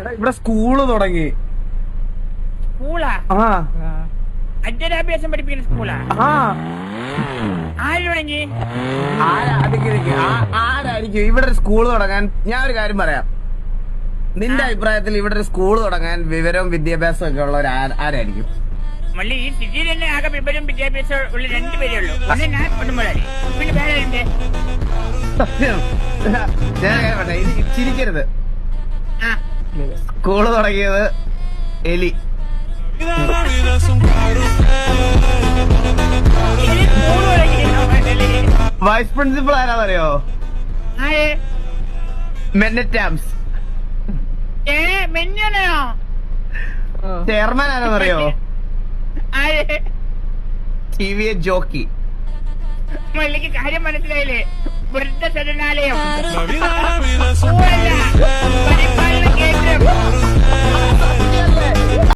ഇവിടെ സ്കൂൾ തുടങ്ങി. സ്കൂളാ? ആ. അക്ഷരാഭ്യാസം പഠിപ്പിക്കുന്ന സ്കൂളാ? ആ. ആര്? തുടങ്ങി ആരായിരിക്കും? ഇവിടെ ഒരു സ്കൂൾ തുടങ്ങാൻ ഞാൻ ഒരു കാര്യം പറയാം. നിന്റെ അഭിപ്രായത്തിൽ ഇവിടെ ഒരു സ്കൂൾ തുടങ്ങാൻ വിവരവും വിദ്യാഭ്യാസവും ഒക്കെ ഉള്ള ആരായിരിക്കും? മള്ളി ഈ സിറ്റിയിൽ തന്നെ ആകെ വിവരം വിദ്യാഭ്യാസം ഉള്ള രണ്ടുപേരേ ഉള്ളൂ. ഒന്ന് ഞാൻ ഒന്ന് പിന്നെ വേറെ എന്റെ സത്യം. ഞാൻ ഇത് ചിരിക്കരുത്. ആ. സ്കൂൾ തുടങ്ങിയത് എലി. വൈസ് പ്രിൻസിപ്പൾ ആരാന്നറിയോ? ആര്? മെന്നറ്റാംസ്. ചെയർമാൻ ആരാന്നറിയോ? ആര്? ടി വി എ ജോക്കി. മള്ളിക്ക് കാര്യം മനസ്സിലായില്ലേ? വൃദ്ധ പരിപാലന